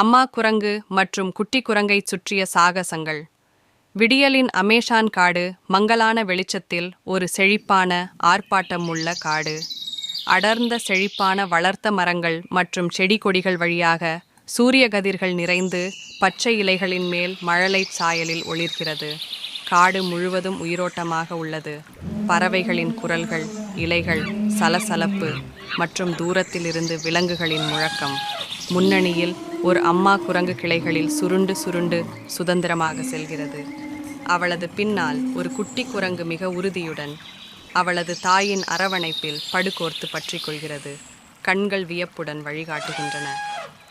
அம்மா குரங்கு மற்றும் குட்டி குரங்கைச் சுற்றிய சாகசங்கள். விடியலின் அமேசான் காடு மங்கலான வெளிச்சத்தில் ஒரு செழிப்பான ஆர்ப்பாட்டமுள்ள காடு. அடர்ந்த செழிப்பான வளர்த்த மரங்கள் மற்றும் செடி கொடிகள் வழியாக சூரிய கதிர்கள் நிறைந்து பச்சை இலைகளின் மேல் மழலை சாயலில் ஒளிர்கிறது. காடு முழுவதும் உயிரோட்டமாக உள்ளது. பறவைகளின் குரல்கள் இலைகள் சலசலப்பு மற்றும் தூரத்திலிருந்து விலங்குகளின் முழக்கம். முன்னணியில் ஒரு அம்மா குரங்கு கிளைகளில் சுருண்டு சுருண்டு சுதந்திரமாக செல்கிறது. அவளது பின்னால் ஒரு குட்டி குரங்கு மிக உறுதியுடன் அவளது தாயின் அரவணைப்பில் படுகோர்த்து பற்றிக் கொள்கிறது. கண்கள் வியப்புடன் வழிகாட்டுகின்றன.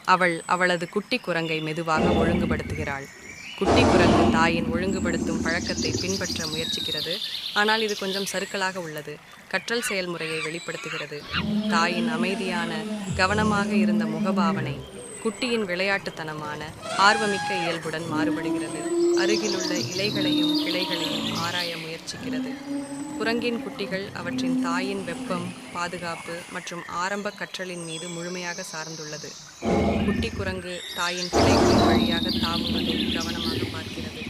அவள் அவளது குட்டி குரங்கை மெதுவாக ஒழுங்குபடுத்துகிறாள். குட்டி குரங்கு தாயின் ஒழுங்குபடுத்தும் பழக்கத்தை பின்பற்ற முயற்சிக்கிறது. ஆனால் இது கொஞ்சம் சறுக்கலாக உள்ளது. கற்றல் செயல்முறையை வெளிப்படுத்துகிறது. தாயின் அமைதியான கவனமாக இருந்த முகபாவனை குட்டியின் விளையாட்டுத்தனமான ஆர்வமிக்க இயல்புடன் மாறுபடுகிறது. அருகிலுள்ள இலைகளையும் கிளைகளையும் ஆராய முயற்சிக்கிறது. குரங்கின் குட்டிகள் அவற்றின் தாயின் வெப்பம் பாதுகாப்பு மற்றும் ஆரம்ப கற்றலின் மீது முழுமையாக சார்ந்துள்ளது. குட்டி குரங்கு தாயின் கிளைகளின் வழியாக தாவுவதை கவனமாக பார்க்கிறது.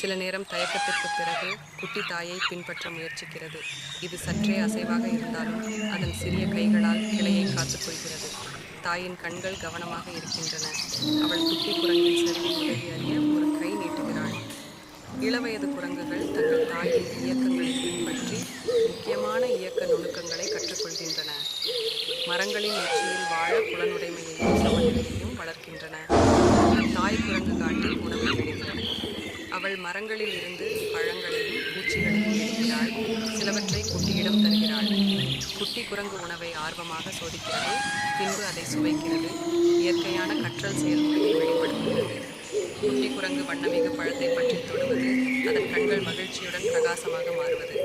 சில நேரம் தயக்கத்திற்கு பிறகு குட்டி தாயை பின்பற்ற முயற்சிக்கிறது. இது சற்றே அசைவாக இருந்தாலும் அதன் சிறிய கைகளால் கிளையை காத்துக்கொள்கிறது தாயின் கண்கள் கவனமாக இருக்கின்றன. அவள் குட்டி குரங்கில் சரிவில் உதவி அறிய ஒரு கை நீட்டுகிறாள். இளவயது குரங்குகள் தங்கள் தாயின் இயக்கங்களை பின்பற்றி முக்கியமான இயக்க நுணுக்கங்களை கற்றுக்கொள்கின்றன. மரங்களின் உச்சியில் வாழ புலனுடைமையையும் சமநிலையையும் வளர்க்கின்றன. தாய் குரங்கு காட்டில் உணவு தேடுகிறது அவள் மரங்களில் இருந்து பழங்களையும் பூச்சிகளையும் எடுக்கிறாள். சிலவற்றை குட்டியிடம் தருகிறாள். குட்டி குரங்கு உணவை ஆர்வமாக சோதிக்கிறது பின்பு அதை சுவைக்கிறது. இயற்கையான கற்றல் செயல்முறையை வெளிப்படுத்துகிறது. குட்டி குரங்கு வண்ணமிகு பழத்தை பற்றி தொடுவது அதன் கண்கள் மகிழ்ச்சியுடன் பிரகாசமாக மாறுவது.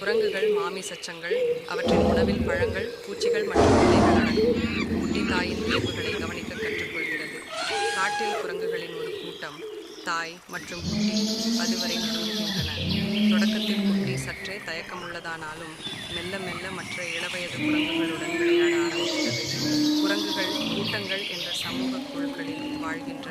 குரங்குகள் மாமிசச்சங்கள் அவற்றின் உணவில் பழங்கள் பூச்சிகள் மற்றும் இலைகள் அடங்கும். குட்டி தாயின் இயல்புகளை கவனிக்க கற்றுக்கொள்கிறது. காட்டில் குரங்குகளின் ஒரு கூட்டம் தாய் மற்றும் குட்டி அதுவரை நெருங்குகின்றன தொடக்கத்தில் குட்டி சற்றே தயக்கமுள்ளதானாலும் மெல்ல மெல்ல மற்ற இளவயது குரங்குகளுடன் விளையாட ஆரம்பித்தது. குரங்குகள் கூட்டங்கள் என்ற சமூக குழுக்களில் வாழ்கின்றன.